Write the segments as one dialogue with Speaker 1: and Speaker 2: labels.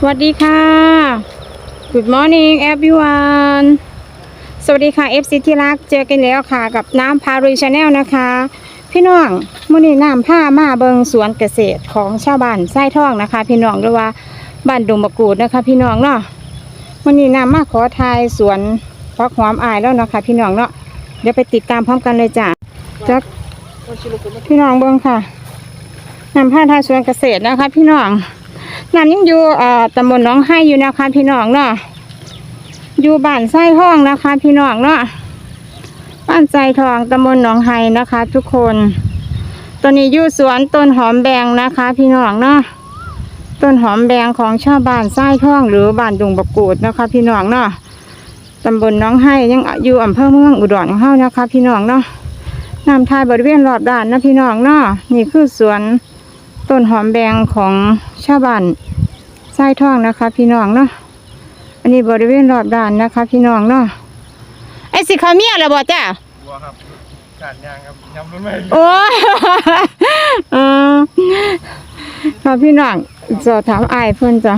Speaker 1: สวัสดีค่ะ Good morning everyone สวัสดีค่ะ FC ที่รักเจอกันแล้วค่ะ กับน้ำพารุยชาแนลนะคะ พี่น้องมื่อนี้น้ำผ้ามาเบิงสวนเกษตรของชาวบ้านไส้ทองนะคะ พี่น้องหรือว่าบ้านดงบะกรูดนะคะ พี่น้องเนาะมื่อนี้น้ำมาขอทายสวนพักหอมอายแล้วนะคะ พี่น้องเนาะเดี๋ยวไปติดตามพร้อมกันเลยจ้ะจักพี่น้องเบิงค่ะน้ำผ้าทายสวนเกษตรนะคะ พี่น้อง น้ำยังอยู่เอ่อตำบลน้องไห้อยู่นะคะพี่น้องเนาะอยู่บ้านไส้ทองนะคะ พี่น้องเนาะบ้านไส้ทองตำบลหนองไห้นะคะ ทุกคนตอนนี้อยู่สวนต้นหอมแบงนะคะ พี่น้องเนาะต้นหอมแบงของชาวบ้านไส้ทองหรือบ้านดุงบกูดนะคะ พี่น้องเนาะตำบลน้องไห้ยังอยู่อำเภอเมืองอุดรของเฮานะคะ พี่น้องเนาะนำทายบริเวณรอบด้านนะพี่น้องเนาะนี่คือสวนต้นหอมแบงของ ชาวบ้านไส้ทองนะคะ พี่น้องเนาะอันนี้บริเวณรอบด้านนะคะ พี่น้องเนาะไอ้สิเขาเมียแล้วบ่จ้ะ
Speaker 2: บัวครับการยางครับยำรถไม่
Speaker 1: โอ้ยเออค่ะพี่น้องสอบถามอายเพิ่นจ้ะ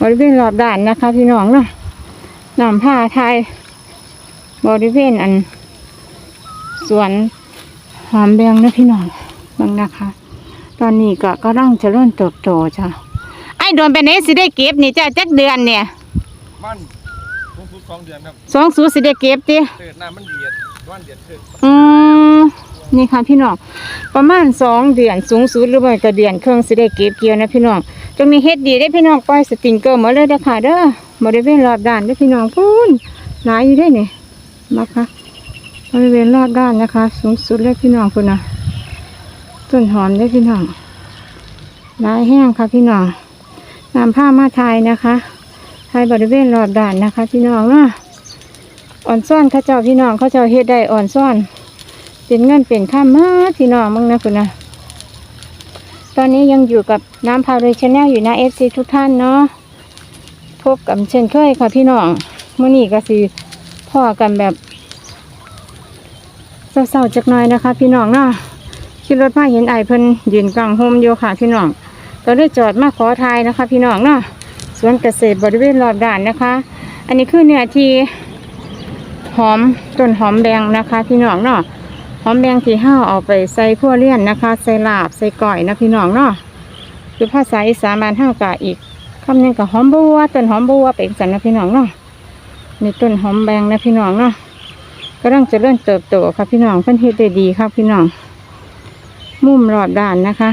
Speaker 1: บริเวณรอบด้านนะคะ พี่น้องเนาะนำผ้าไทยบริเวณอันสวนหอมแบงนะพี่น้องเบังนะคะ ตอนนี้ก็ก็ร่างจะเริ่มเติบโตจ้ะไอ้โดนไปไหนสิได้เก็บนี่จ้ะจักเดือนเนี่ย
Speaker 2: มันทุกทุกสองเดือนครับ
Speaker 1: สองสูสิได้เก็บติ
Speaker 2: เกิดน้ำมันเดียดวันเดียดขึ้น
Speaker 1: อืมนี่ค่ะพี่น้องประมาณสองเดือนสูงสุดหรือว่าก็เดือนเครื่องสิได้เก็บเกี่ยวนะพี่น้องตรงนี้เฮ็ดดีได้พี่น้องปล่อยสปริงเกอร์หมาเลยเด้อค่ะเด้อบริเวณรอบด้านเด้อพี่น้องพูนหลายอยู่ได้นี่มาค่ะบริเวณรอบด้านนะคะ สูงสุดเลยพี่น้องคุณนะ ต้นหอมด้อพี่น้องลายแห้งค่ะพี่น้องนำผ้ามาทายนะคะทายบริเวณรอบด้านนะคะ พี่น้องเนาะอ่อนซ่อนเขาเจ้าพี่น้องเขาเจ้าเฮ็ดได้อ่อนซ่อนเป็นเงินเป็นข้ามมาพี่น้องมั้งนะคุณนะตอนนี้ยังอยู่กับน้ำพาเลยชาแนลอยู่นะเอฟซีทุกท่านเนาะพบกับเช่นเคยค่ะพี่น้องเมื่อนี้ก็สิพ่อกันแบบเศร้าๆจักหน่อยนะคะ พี่น้องเนาะ ขี่รถมาเห็นไอ้เพิ่นยืนกลางโฮมอยู่ค่ะพี่น้องก็ได้จอดมาขอทายนะคะ พี่น้องเนาะสวนเกษตรบริเวณรอบด่านนะคะ อันนี้คือเนื้อที่หอมต้นหอมแดงนะคะ พี่น้องเนาะหอมแดงที่ห้าเอาไปใส่พั่วเลี่ยนนะคะ ใส่ลาบใส่ก่อยนะพี่น้องเนาะคือภาษาอีสานบ้านห้ากะอีกคำนึงกับหอมบัวต้นหอมบัวเป็นสันนะพี่น้องเนาะนี่ต้นหอมแดงนะพี่น้องเนาะก็ต้องจะเริ่มเติบโตครับพี่น้องเพิ่นเฮ็ดได้ดีครับพี่น้อง มุมรอบด้านนะคะ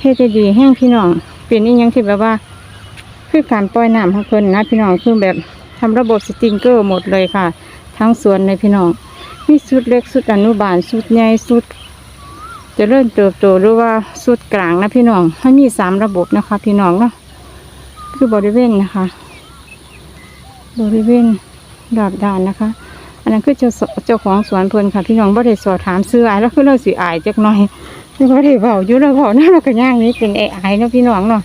Speaker 1: เฮ็ดได้ดีแห้งพี่น้องเป็นนี่ยังที่แบบว่า คือการปล่อยน้ำของเพิ่นนะพี่น้องคือแบบทำระบบสติงเกอร์หมดเลยค่ะ ทั้งสวนเลยพี่น้องมีสุดเล็กสุดอนุบาลสุดใหญ่สุดจะเริ่มเติบโตหรือว่าสุดกลางนะพี่น้องมันมีสามระบบนะคะ พี่น้องเนาะคือบริเวณนะคะ บริเวณรอบด้านนะคะ นั้นคือเจ้าเจ้าของสวนเพิ่นค่ะพี่น้องบ่ได้สอบถามซื้ออายแล้วคือเราสิอายจักหน่อยไม่บ่ได้เบาอยู่แล้วเบาหน้าเราก็ย่างนี้เป็นไอ้อายเนาะพี่น้องเนาะ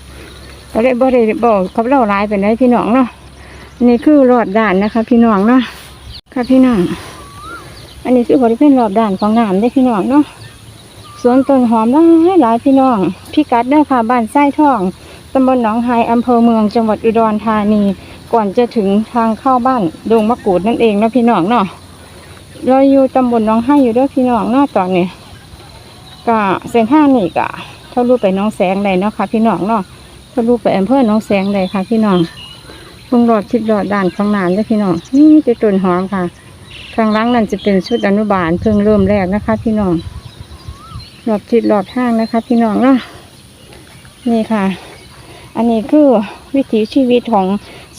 Speaker 1: ก็เลยบ่ได้บอกเขาเล่าร้ายเป็นได้พี่น้องเนาะนนี้คือรอดด่านนะคะ พี่น้องเนาะค่ะพี่น้องอันนี้คือบริเวณรอบด่านของน้ำได้พี่น้องเนาะสวนต้นหอมหลายหลายพี่น้องพี่กัดเด้ค่ะบ้านไส้ทองตำบลหนองไฮอำเภอเมืองจังหวัดอุดรธานี ก่อนจะถึงทางเข้าบ้านดงมะกรูดนั่นเองนะพี่น้องเนาะเราอยู่ตำบลหนองไฮอยู่ด้วยพี่น้องเนาะตอนนี้ก็เส้นทางนี่ก็ทะลุไปน้องแสงเลยเนาะค่ะ พี่น้องเนาะทะลุไปอำเภอน้องแสงเลยค่ะ พี่น้องเพิ่งรอดชิดรอดด่านข้างหน้าเลยพี่น้องนี่จะต้นหอมค่ะข้างล่างนั่นจะเป็นชุดอนุบาลเพิ่งเริ่มแรกนะคะ พี่น้องรอบชิดรอบทางนะคะ พี่น้องเนาะนี่ค่ะ อันนี้คือวิถีชีวิตของ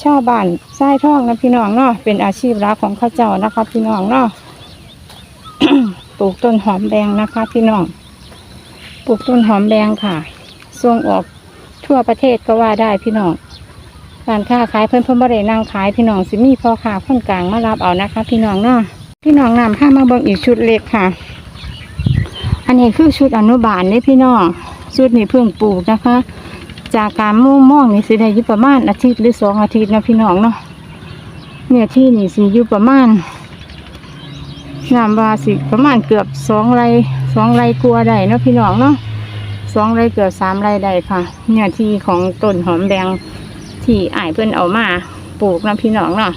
Speaker 1: ชาวบ้านไส้ทองนะพี่น้องเนาะเป็นอาชีพหลักของข้าเจ้านะคะพี่น้องเนาะปลูกต้นหอมแดงนะคะ พี่น้องปลูกต้นหอมแดงค่ะส่งออกทั่วประเทศก็ว่าได้พี่น้องการค้าขายเพิ่นเพิ่นบ่ได้นั่งขายพี่น้องสิมีพ่อค้าคนกลางมารับเอานะคะ พี่น้องเนาะพี่น้องนำผ้ามาเบิ่งอีกชุดเล็กค่ะ อันนี้คือชุดอนุบาลเนี่พี่น้องชุดนี้เพิ่งปลูกนะคะ จากการมุ่งมองนี่สิได้อยู่ประมาณอาทิตย์หรือสองอาทิตย์นะพี่น้องเนาะเนี่ยที่นี่สิอยู่ประมาณน้ำวาสิประมาณเกือบสองไรสองไรกลัวได้เนาะพี่น้องเนาะสองไรเกือบสามไรได้ค่ะ เนี่ยที่ของต้นหอมแดงที่อายเพิ่นเอามาปลูกนะพี่น้องเนาะ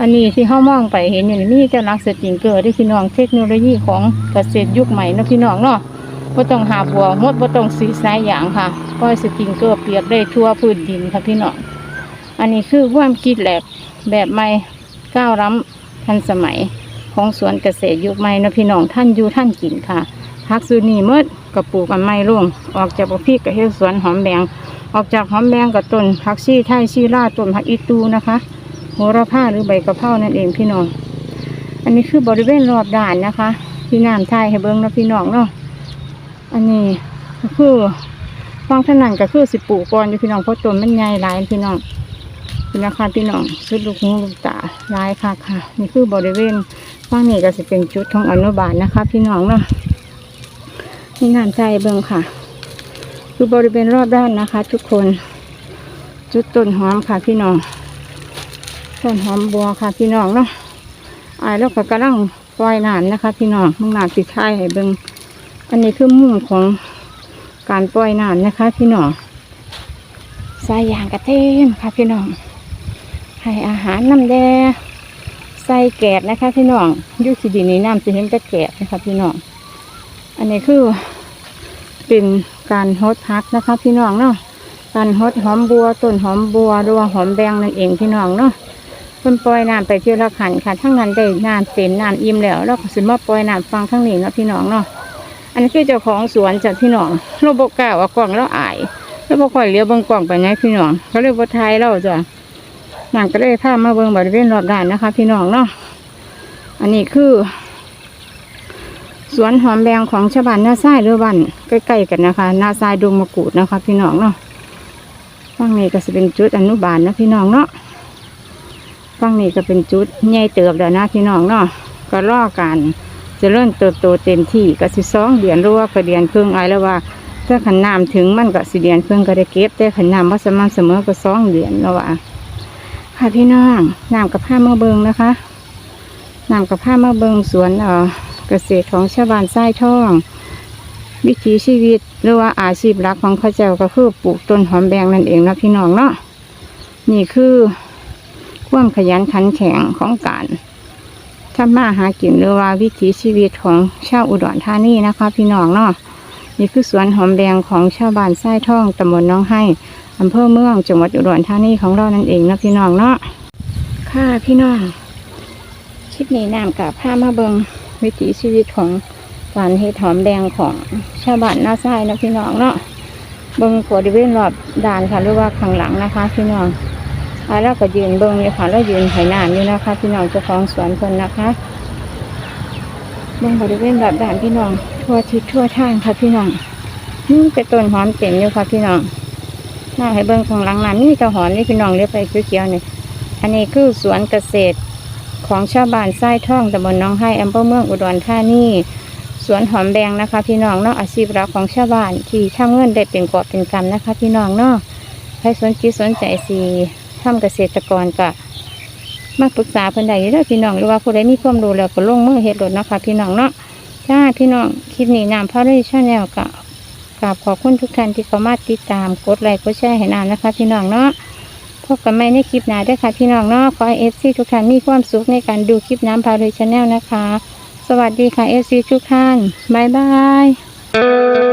Speaker 1: อันนี้ที่เฮามองไปเห็นอยู่นี่มีเจ้าลักสติงเกอร์ที่พี่น้องเทคโนโลยีของเกษตรยุคใหม่นะพี่น้องเนาะ บ่ต้องหาบัวหดบ่ต้องสีสายยางค่ะปล่อยสติงเกอร์เปียกได้ทั่วพื้นดินค่ะพี่น้องอันนี้คือความคิดแหลกแบบใหม่ก้าวล้ำทันสมัยของสวนเกษตรยุคใหม่นะพี่น้องท่านอยู่ท่านกินค่ะพักซูนี่เมื่อกระปลูกกันไม้ร่วงออกจากพริกกับเฮสวนหอมแบงออกจากหอมแดงกับต้นผักชีไทยชีราต้นผักอีตูนะคะโหระพาหรือใบกระเพรานั่นเองพี่น้อง อันนี้คือบริเวณรอบด่านนะคะ พี่น้ำไทยให้เบิ้งนะพี่น้องเนาะ อันนี้ก็คือฟังถนันก็คือสิปลูกก่อนอยู่พี่น้องเพราะต้นมันใหญ่หลายพี่น้องพี่นะคะพี่น้องชุดลูกหูลูกตาหลายค่ะค่ะ นี่คือบริเวณฟังนี้ก็จะเป็นจุดของอนุบาลนะคะ พี่น้องเนาะพี่น้ำไทยเบิ้งค่ะ คือบริเวณรอบด้านนะคะ ทุกคน จุดต้นหอมค่ะ พี่น้องต้นหอมบัวค่ะ พี่น้องเนาะอายแล้วก็กำลังปล่อยน้ำนะคะ พี่น้องมึงน้ำติดท้ายให้เบิง อันนี้คือมุมของการปล่อยน้ำนะคะ พี่น้องสายยางกระเทียมค่ะพี่น้อง ให้อาหารน้ำแดงใส่แกดนะคะ พี่น้องยุสิดีนี้น้ำจะเห็นแต่แกดนะคะพี่น้อง อันนี้คือเป็นการฮดพักนะคะ พี่น้องเนาะ การฮดหอมบัวต้นหอมบัวหรือว่าหอมแบงนั่นเองพี่น้องเนาะเพิ่นปล่อยน้ำไปเที่ยวละขันค่ะทั้งนั้นได้น้ำเต็มน้ำอิ่มแล้ว แล้วก็สิมาปล่อยน้ำฟังทั้งนี้เนาะพี่น้องเนาะ อันนี้คือเจ้าของสวนจากพี่น้องเราบอกกล้าว่ากล่องแล้วอายแล้วบอกค่อยเลี้ยวเบิ่งกล่องไปไงพี่น้องเขาเรียกว่าไทยเราจ้ะนางก็เลยพามาเบิ่งบริเวณรอบด้านนะคะ พี่น้องเนาะอันนี้คือ สวนหอมแดงของชาวบ้านนาทรายหรือบ้านใกล้ๆกันนะคะนาทรายดงมะกรูดนะคะ พี่น้องเนาะฝั่งนี้ก็จะเป็นจุดอนุบาลนะพี่น้องเนาะฝั่งนี้ก็เป็นจุดใหญ่เติบแล้วนะพี่น้องเนาะก็รอการเจะเริ่มเติบโตเต็มที่ก็สิสองเดือนรู้ว่าก็เดือนครึ่งไอแล้วว่าถ้าขันน้ำถึงมันก็สิเดือนครึ่งก็ได้เก็บแต่ขันน้ำว่าสม่ำเสมอก็สองเดือนแล้วว่าค่ะพี่น้องน้ำกับผ้ามาเบิงนะคะน้ำกับผ้ามาเบิงสวนเอ่อเกษตรของชาวบ้านไส้ทอง วิถีชีวิตหรือว่าอาชีพหลักของข้าเจ้าก็คือปลูกต้นหอมแดงนั่นเองนะพี่น้องเนาะนี่คือความขยันขันแข็งของการ ทำมาหากินหรือว่าวิถีชีวิตของชาวอุดรธานีนะคะ พี่น้องเนาะนี่คือสวนหอมแดงของชาวบ้านไส้ท่องตำบลน้องให้อำเภอเมืองจังหวัดอุดรธานีของเรานั่นเองนะพี่น้องเนาะค่ะพี่น้องคลิปนี้นำกับผ้ามาเบิงวิถีชีวิตของการเห็ดหอมแดงของชาวบ้านหน้าทรายนะพี่น้องเนาะเบิงบริเวณรอบด่านค่ะหรือว่าข้างหลังนะคะ พี่น้อง อ่าแล้วก็ยืนเบิงอยู่ค่ะแล้วยืนไหน้ำอยู่นะคะ พี่น้องเจ้าของสวนคนนะคะเบิงบริเวณรอบด่านพี่น้อง ทั่วทิศทั่วทางค่ะพี่น้องนี่เป็นต้นหอมเต็มอยู่ค่ะพี่น้องน่าให้เบิงข้างหลังน้ำนี่เจะหอมนี่พี่น้องเรียกไปเขียวๆนี่อันนี้คือสวนเกษตรของชาวบ้านไส้ท่องตำบลน้องไห้อำเภอเมืองอุดรธานีสวนหอมแดงนะคะ พี่น้องเนาะอาชีพหลักของชาวบ้านที่ทำเงินได้เป็นกอบเป็นกำนะคะ พี่น้องเนาะใครสนจิตสนใจสี ทำเกษตรกรก็มาปรึกษาเพิ่นได้อยู่เด้อพี่น้องหรือว่าผู้ใดมีความรู้แล้วก็ลงมือเฮ็ดรถนะคะพี่น้องเนาะจ้าพี่น้องคลิปนี้นำพระด้วยชาแนลกะกราบขอบคุณทุกท่านที่เข้ามาติดตามกดไลค์กดแชร์ให้นานนะคะ พี่น้องเนาะพบกันใหม่ในคลิปหน้าด้วยค่ะพี่น้องเนาะขอเอฟซีทุกท่านมีความสุขในการดูคลิปน้ำพาเลยชาแนลนะคะ สวัสดีค่ะเอฟซีทุกท่านบ๊ายบาย